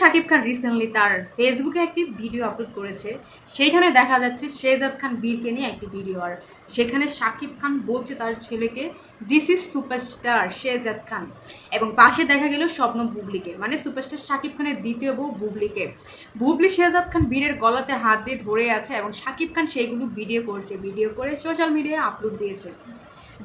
Shakib Khan recently তার ফেসবুকে একটি ভিডিও আপলোড করেছে। সেইখানে দেখা যাচ্ছে শেহজাদ খান বীরকে নিয়ে একটি ভিডিও আর সেখানে শাকিব খান বলছে তার ছেলেকে this is superstar Shehzad Khan এবং পাশে দেখা গেল স্বপ্ন বুবলিকে মানে সুপারস্টার শাকিব খানের দ্বিতীয় বউ বুবলিকে। বুবলি শেহজাদ খান বীরের গলাতে হাত দিয়ে ধরে আছে এবং শাকিব খান সেইগুলো ভিডিও করছে। ভিডিও করে সোশ্যাল মিডিয়ায় আপলোড দিয়েছে।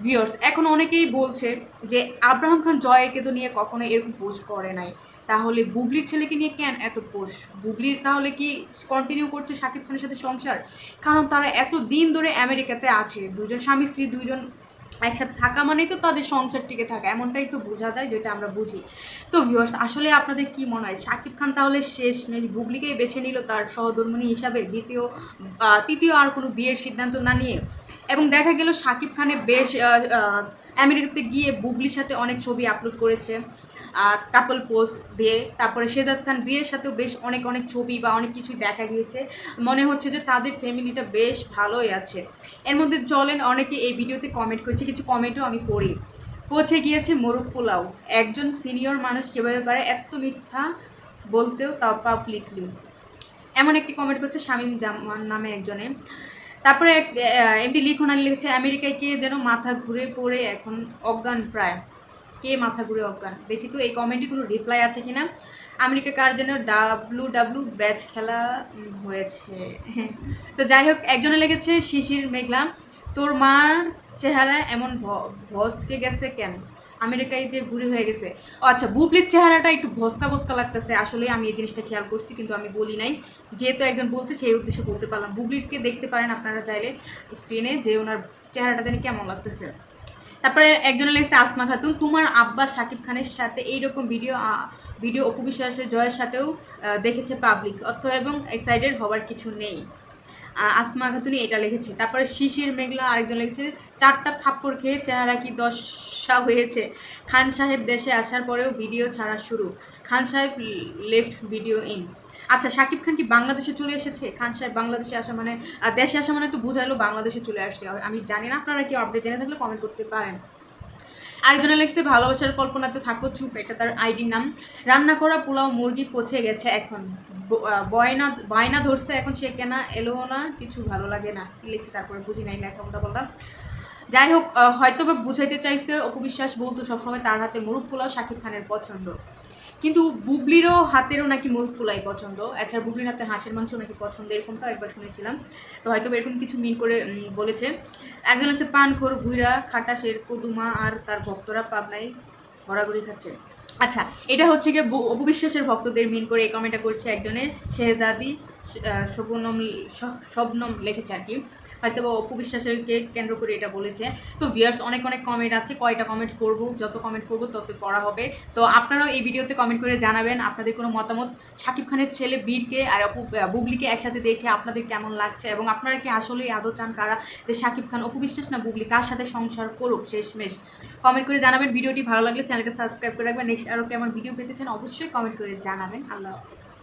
ভিউয়ার্স এখন অনেকেই বলছে যে, আব্রাহাম খান জয়কে তো নিয়ে কখনো এরকম পোস্ট করে নাই। তাহলে বুবলির ছেলেকে নিয়ে কেন এত পোস্ট বুবলির তাহলে কি কন্টিনিউ করছে শাকিব খানের সাথে সংসার? কারণ তারা এত দিন ধরে আমেরিকাতে আছে। দুজন স্বামী, স্ত্রী, দুজন একসাথে থাকা মানেই তো তাদের সংসার টিকে থাকা। এমনটাই তো বোঝা যায় যেটা আমরা বুঝি। তো ভিউয়ার্স আসলে আপনাদের কি মনে হয়? শাকিব খান তাহলে শেষ বুবলিকেই বেছে নিল তার সহধর্মিণী হিসাবে। দ্বিতীয় তৃতীয় আর কোনো বিয়ের সিদ্ধান্ত না নিয়ে। এবং দেখা গেল শাকিব খানে বেশ আমেরিকাতে গিয়ে বুবলির সাথে অনেক ছবি আপলোড করেছে। কাপল পোজ দিয়ে তারপরে শেজাদ খান বীরের সাথেও বেশ অনেক অনেক ছবি বা অনেক কিছুই দেখা গিয়েছে। মনে হচ্ছে যে তাদের ফ্যামিলিটা বেশ ভালোই আছে। এর মধ্যে চলেন, অনেকে এই ভিডিওতে কমেন্ট করছে, কিছু কমেন্টও আমি পড়ি। পৌঁছে গিয়েছে মোরগ পোলাও। একজন সিনিয়র মানুষ কীভাবে পারে এত মিথ্যা বলতেও তাও পাবলিকলি এমন একটি কমেন্ট করছে শামীম জামান নামে একজনে। তারপরে এমপি লিখন লিখেছে, আমেরিকায় কে যেন মাথা ঘুরে পড়ে এখন অজ্ঞান প্রায়। কে মাথা ঘুরে অজ্ঞান? দেখি তো এই কমেন্টে কোনো রিপ্লাই আছে কিনা? আমেরিকা কার যেন ডাব্লু ডাব্লু ব্যাচ খেলা হয়েছে? তো যাই হোক, একজনে লেগেছে শিশির মেঘলা, তোর মার চেহারা এমন ভসকে গেছে কেন? আমেরিকায় যে বুড়ি হয়ে গেছে। আচ্ছা বুবলির চেহারাটা একটু ভস্কা ভস্কা লাগতেছে। আসলে আমি এই জিনিসটা খেয়াল করছি, কিন্তু আমি বলি নাই। যেহেতু একজন বলছে, সেই উদ্দেশ্যে বলতে পারলাম। বুবলিকে দেখতে পারেন আপনারা চাইলে স্ক্রিনে, যে ওনার চেহারাটা জানি কেমন লাগতেছে। তারপরে একজনের লেগেছে আসমা খাতুন, তোমার আব্বা শাকিব খানের সাথে এইরকম ভিডিও ভিডিও অপু বিশ্বাসের জয়ের সাথেও দেখেছে পাবলিক অর্থ এবং এক্সাইটেড হওয়ার কিছু নেই। আসমা খাতুনই এটা লিখেছে। তারপরে শিশির মেঘলা আরেকজন লিখেছে, চারটা থাপ্পড় খেয়ে চেহারা কি দশা হয়েছে? খান সাহেব দেশে আসার পরেও ভিডিও ছাড়া শুরু। খান সাহেব লেফট ভিডিও ইন আচ্ছা শাকিব খান কি বাংলাদেশে চলে এসেছে? খান সাহেব বাংলাদেশে আসা মানে দেশে আসা মানে তো বোঝাইলো বাংলাদেশে চলে আসতে হবে আমি জানি না আপনারা কেউ আপডেট জেনে থাকলে কমেন্ট করতে পারেন। আরেকজনে লিখছে ভালোবাসার কল্পনাতে থাকো, চুপ, এটা তার আইডি নাম। রান্না করা পোলাও মুরগি পচে গেছে এখন। বয়না, বায়না ধরছে, এখন সে কেনা এলো না, কিছু ভালো লাগে না। কি লিখছে তারপরে বুঝি নাই লেখাটা বললাম। যাই হোক হয়তো বা বুঝাইতে চাইছে অপবিশ্বাস বলতো সবসময় তার হাতে মুরগ পোলাও শাকিব খানের পছন্দ। কিন্তু বুবলিরও হাতেরও নাকি মুরগ পোলাই পছন্দ। এছাড়া বুবলির হাতের হাঁসের মাংস নাকি পছন্দ এরকমটাও একবার শুনেছিলাম। তো হয়তো এরকম কিছু মিন করে বলেছে। একজন হচ্ছে পানখোর বুইরা খাটাসের কদুমা আর তার ভক্তরা পাবনায় ঘোরাঘুরি খাচ্ছে। আচ্ছা এটা হচ্ছে গিয়ে অপবিশ্বাসের ভক্তদের মিন করে এই কমেন্টটা করছে একজনের, শেহজাদি শবনম শবনম লিখেছে আর কি হয়তো বা অপবিশ্বাসেরকে কেন্দ্র করে এটা বলেছে। তো ভিয়ার্স অনেক অনেক কমেন্ট আছে। কয়টা কমেন্ট করব, যত কমেন্ট করব, তত পড়া হবে। তো আপনারাও এই ভিডিওতে কমেন্ট করে জানাবেন আপনাদের কোনো মতামত। শাকিব খানের ছেলে বীরকে আর অপু বুবলিকে একসাথে দেখে আপনাদের কেমন লাগছে এবং আপনারা কি আসলেই আদৌ চান কারা? যে শাকিব খান অপবিশ্বাস না বুবলি, কার সাথে সংসার করুক শেষমেশ? কমেন্ট করে জানাবেন। ভিডিওটি ভালো লাগলে চ্যানেলটা সাবস্ক্রাইব করে রাখবেন। নেক্সট আরও কেমন ভিডিও পেতে চান, অবশ্যই কমেন্ট করে জানাবেন। আল্লাহ হাফিজ।